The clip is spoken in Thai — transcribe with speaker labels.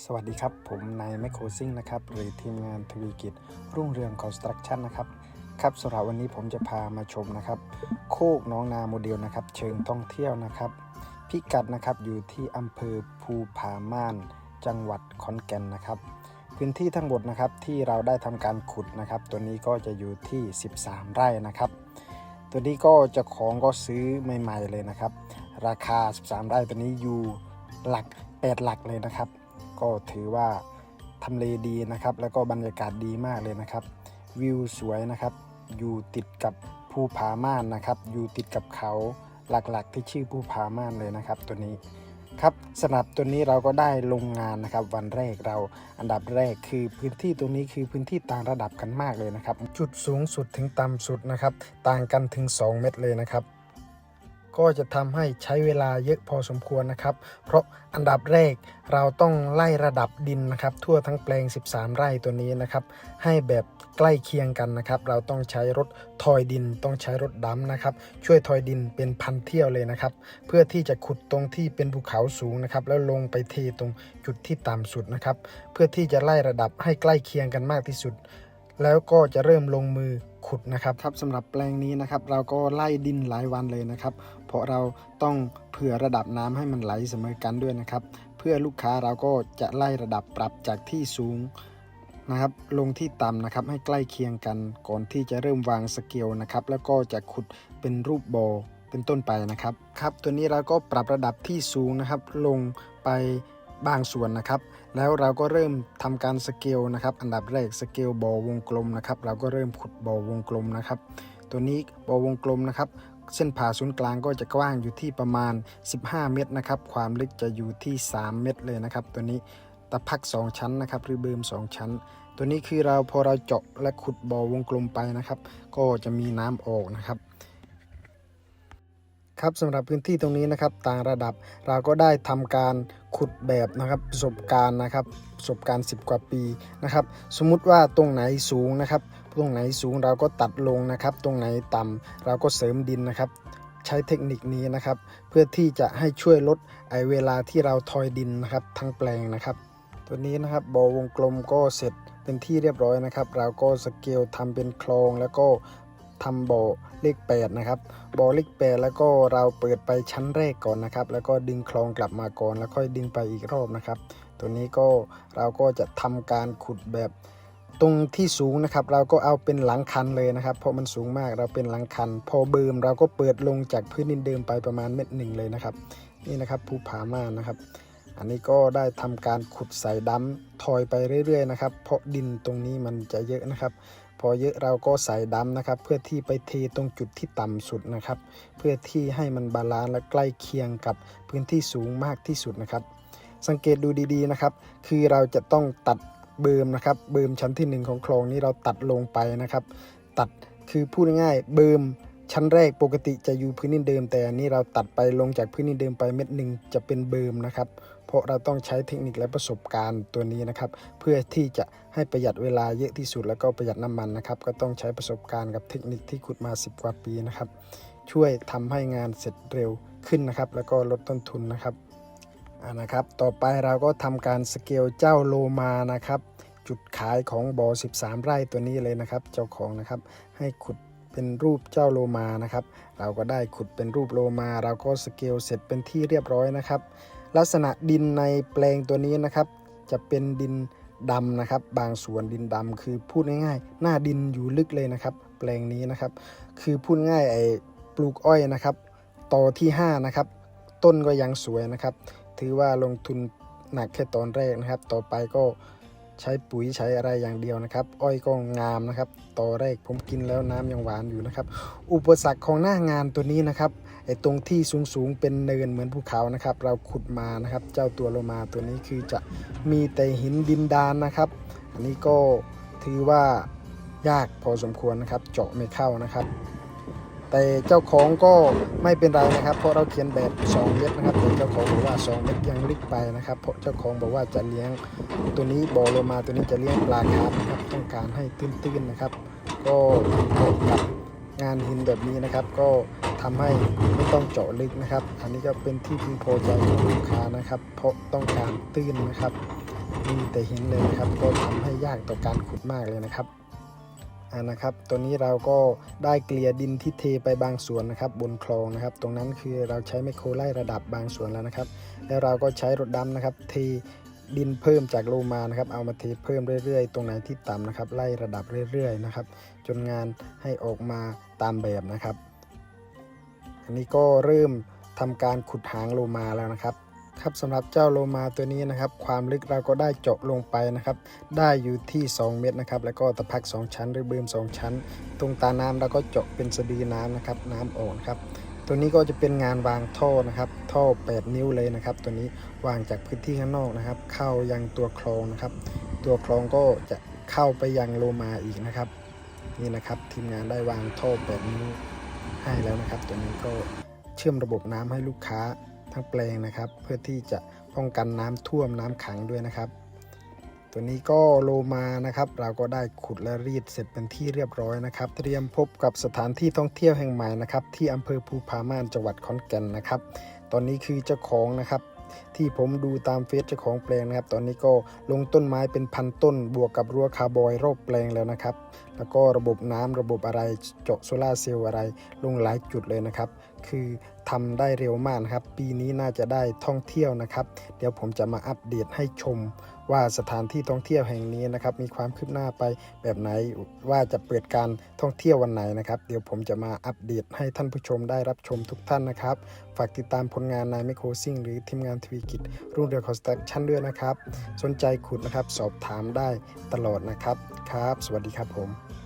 Speaker 1: สวัสดีครับ ผมนายแมคโครซิงนะครับ หรือทีมงานทวีกิจ รุ่งเรืองคอนสตรักชั่นนะครับ ครับสำหรับวันนี้ผมจะพามาชมนะครับ โคกน้องนาโมเดลนะครับ เชิงท่องเที่ยวนะครับ พิกัดนะครับอยู่ที่อำเภอภูผาม่าน จังหวัดขอนแก่นนะครับ พื้นที่ทั้งหมดนะครับที่เราได้ทำการขุดนะครับ ตัวนี้ก็จะอยู่ที่ 13 ไร่นะครับ ตัวนี้ก็จะของก็ซื้อใหม่ ๆเลยนะครับ ราคา 13 ไร่ตัวนี้อยู่หลัก 8 หลักเลยนะครับ ก็ถือว่าทำเลดีนะครับ แล้วก็บรรยากาศดีมากเลยนะครับ วิวสวยนะครับ อยู่ติดกับภูผาม่านนะครับ อยู่ติดกับเขาหลักๆ ที่ชื่อภูผาม่านเลยนะครับ ตัวนี้ครับสำหรับตัวนี้เราก็ได้ลงงานนะครับ วันแรกเราอันดับแรกคือพื้นที่ตรงนี้คือพื้นที่ต่างระดับกันมากเลยนะครับ จุดสูงสุดถึงต่ำสุดนะครับ ต่างกันถึง 2 เมตรเลยนะครับ ก็จะทำให้ใช้เวลาเยอะพอสมควรนะครับ เพราะอันดับแรกเราต้องไล่ระดับดินนะครับ ทั่วทั้งแปลง 13 ไร่ตัวนี้นะครับ ให้แบบใกล้เคียงกันนะครับ เราต้องใช้รถทอยดิน ต้องใช้รถดำนะครับ ช่วยทอยดินเป็นพันเที่ยวเลยนะครับ เพื่อที่จะขุดตรงที่เป็นภูเขาสูงนะครับ แล้วลงไปเทตรงจุดที่ต่ำสุดนะครับ เพื่อที่จะไล่ระดับให้ใกล้เคียงกันมากที่สุด แล้วก็จะเริ่มลงมือ ขุดนะครับครับสำหรับแปลงนี้นะครับ เราก็ไล่ดินหลายวันเลยนะครับ เพราะเราต้องเผื่อระดับน้ำให้มันไหลเสมอกันด้วยนะครับ เพื่อลูกค้าเราก็จะไล่ระดับปรับจากที่สูงนะครับลงที่ต่ำนะครับให้ใกล้เคียงกันก่อนที่จะเริ่มวางสเกลนะครับแล้วก็จะขุดเป็นรูปโบอเป็นต้นไปนะครับครับตัวนี้เราก็ปรับระดับที่สูงนะครับ ลงไป บางส่วนนะครับ แล้วเราก็เริ่มทำการสเกลนะครับอันดับแรกสเกลบอวงกลมนะครับ เราก็เริ่มขุดบอวงกลมนะครับ ตัวนี้บอวงกลมนะครับ เส้นผ่าศูนย์กลางก็จะกว้างอยู่ที่ประมาณ 15 เมตรนะครับ ความลึกจะอยู่ที่ 3 เมตรเลยนะครับ ตัวนี้ตะพัก 2 ชั้นนะครับหรือเบิม2 ชั้น ตัวนี้คือเราพอเราเจาะและขุดบอวงกลมไปนะครับ ก็จะมีน้ำออกนะครับ ครับสำหรับพื้นที่ตรงนี้นะครับ ต่างระดับเราก็ได้ทำการขุดแบบนะครับประสบการณ์นะครับประสบการณ์ 10 กว่าปีนะครับ สมมุติว่าตรงไหนสูงนะครับ ตรงไหนสูงเราก็ตัดลงนะครับ ตรงไหนต่ำเราก็เสริมดินนะครับ ใช้เทคนิคนี้นะครับ เพื่อที่จะให้ช่วยลดไอเวลาที่เราทอยดินนะครับทั้งแปลงนะครับ ตัวนี้นะครับบอวงกลมก็เสร็จเป็นที่เรียบร้อยนะครับ เราก็สเกลทำเป็นคลองแล้วก็ ทำบ่อเลข8นะครับบ่อเลข8แล้วก็เราเปิดไปชั้นแรกก่อนนะครับ แล้วก็ดึงคลองกลับมาก่อนแล้วค่อยดึงไปอีกรอบนะครับ ตัวนี้ก็เราก็จะทำการขุดแบบตรงที่สูงนะครับ เราก็เอาเป็นหลังคันเลยนะครับ เพราะมันสูงมากเราเป็นหลังคัน พอเบิมเราก็เปิดลงจากพื้นดินเดิมไปประมาณเม็ดหนึ่งเลยนะครับ นี่นะครับภูผาม่านนะครับอันนี้ก็ได้ทำการขุดใส่ดำทอยไปเรื่อยๆนะครับ เพราะดินตรงนี้มันจะเยอะนะครับ พอเยอะเราก็ใส่ดำนะครับ เพื่อที่ไปเทตรงจุดที่ต่ำสุดนะครับ เพื่อที่ให้มันบาลานซ์และใกล้เคียงกับพื้นที่สูงมากที่สุดนะครับ สังเกตดูดีๆนะครับ คือเราจะต้องตัดเบิมนะครับ เบิมชั้นที่หนึ่งของคลองนี้เราตัดลงไปนะครับ ตัดคือพูดง่ายๆเบิมชั้นแรกปกติจะอยู่พื้นดินเดิม แต่อันนี้เราตัดไปลงจากพื้นดินเดิมไปเม็ดหนึ่งจะเป็นเบิมนะครับ เพราะเราต้องใช้เทคนิคและประสบการณ์ตัวนี้นะครับ เพื่อที่จะให้ประหยัดเวลาเยอะที่สุดแล้วก็ประหยัดน้ำมันนะครับ ก็ต้องใช้ประสบการณ์กับเทคนิคที่ขุดมา 10 กว่าปีนะครับ ช่วยทำให้งานเสร็จเร็วขึ้นนะครับ แล้วก็ลดต้นทุนนะครับนะครับ ต่อไปเราก็ทำการสเกลเจ้าโลมานะครับ จุดขายของบ่อ13 ไร่ตัวนี้เลยนะครับ เจ้าของนะครับ ให้ขุดเป็นรูปเจ้าโลมานะครับ เราก็ได้ขุดเป็นรูปโลมา เราก็สเกลเสร็จเป็นที่เรียบร้อยนะครับ ลักษณะดินในแปลงตัวนี้นะครับ จะเป็นดินดำนะครับ บางส่วนดินดำคือพูดง่ายๆ หน้าดินอยู่ลึกเลยนะครับ แปลงนี้นะครับ คือพูดง่ายไอ้ปลูกอ้อยนะครับต่อที่5นะครับ ต้นก็ยังสวยนะครับ ถือว่าลงทุนหนักแค่ตอนแรกนะครับ ต่อไปก็ ใช้ปุ๋ยใช้อะไรอย่างเดียวนะครับ อ้อยก็งามนะครับต่อแรกผมกินแล้วน้ำยังหวานอยู่นะครับ อุปสรรคของหน้างานตัวนี้นะครับไอ้ตรงที่สูงๆเป็นเนินเหมือนภูเขานะครับ เราขุดมานะครับ เจ้าตัวโลมาตัวนี้คือจะมีแต่หินดินดานนะครับ อันนี้ก็ถือว่ายากพอสมควรนะครับ เจาะไม่เข้านะครับ แต่เจ้าของก็ไม่เป็นไรนะครับ เพราะเราเขียนแบบ2เมตรนะครับแต่เจ้าของบอกว่า 2 เมตรยังลึกไปนะครับ เพราะเจ้าของบอกว่าจะเลี้ยงตัวนี้บอโลมาตัวนี้จะเลี้ยงปลาคาร์ฟนะครับต้องการให้ตื้นๆนะครับ ก็เหมาะกับงานหินแบบนี้นะครับ ก็ทำให้ไม่ต้องเจาะลึกนะครับ อันนี้ก็เป็นที่พึงพอใจของลูกค้านะครับ เพราะต้องการตื้นนะครับมีแต่หินเลยนะครับ ก็ทำให้ยากต่อการขุดมากเลยนะครับ นะครับ ตัวนี้เราก็ได้เกลี่ยดินที่เทไปบางส่วนนะครับ บนคลองนะครับ ตรงนั้นคือเราใช้ไมโครไล่ระดับบางส่วนแล้วนะครับ แล้วเราก็ใช้รถดำนะครับเทดินเพิ่มจากโลมานะครับ เอามาเทเพิ่มเรื่อยๆ ตรงไหนที่ต่ำนะครับ ไล่ระดับเรื่อยๆนะครับ จนงานให้ออกมาตามแบบนะครับ อันนี้ก็เริ่มทำการขุดหางโลมาแล้วนะครับ ครับสำหรับเจ้าโลมาตัวนี้นะครับ ความลึกเราก็ได้เจาะลงไปนะครับ ได้อยู่ที่ 2 เมตรนะครับ แล้วก็ตะพัก 2 ชั้นหรือเบิม2 ชั้น ตรงตาน้ำเราก็เจาะเป็นสะดือน้ำนะครับ น้ำออกนครับ ตัวนี้ก็จะเป็นงานวางท่อนะครับ ท่อ 8 นิ้วเลยนะครับ ตัวนี้วางจากพื้นที่ข้างนอกนะครับ เข้ายังตัวคลองนะครับ ตัวคลองก็จะเข้าไปยังโลมาอีกนะครับ นี่นะครับทีมงานได้วางท่อ 8 นิ้วให้แล้วนะครับ ตัวนี้ก็เชื่อมระบบน้ำให้ลูกค้า ทั้งแปลงนะครับ เพื่อที่จะป้องกันน้ำท่วมน้ำขังด้วยนะครับ ตัวนี้ก็โลมานะครับ เราก็ได้ขุดและรีดเสร็จเป็นที่เรียบร้อยนะครับ เตรียมพบกับสถานที่ท่องเที่ยวแห่งใหม่นะครับ ที่อำเภอภูผาม่านจังหวัดขอนแก่นนะครับ ตอนนี้คือเจ้าของนะครับที่ผมดูตามเฟซเจ้าของแปลงนะครับ ตอนนี้ก็ลงต้นไม้เป็นพันต้น บวกกับรั้วคาร์บอยรอบแปลงแล้วนะครับ แล้วก็ระบบน้ำระบบอะไรเจาะโซลาเซลล์อะไรลงหลายจุดเลยนะครับ คือทำได้เร็วมากนะครับ ปีนี้น่าจะได้ท่องเที่ยวนะครับ เดี๋ยวผมจะมาอัปเดตให้ชมว่าสถานที่ท่องเที่ยวแห่งนี้นะครับ มีความคืบหน้าไปแบบไหนว่าจะเปิดการท่องเที่ยววันไหนนะครับ เดี๋ยวผมจะมาอัปเดตให้ท่านผู้ชมได้รับชมทุกท่านนะครับ ฝากติดตามผลงานนายไมโครซิ่งหรือทีมงานทวีกิจรุ่งเรืองคอนสตรักชั่นด้วยนะครับ สนใจขุดนะครับสอบถามได้ตลอดนะครับครับ สวัสดีครับผม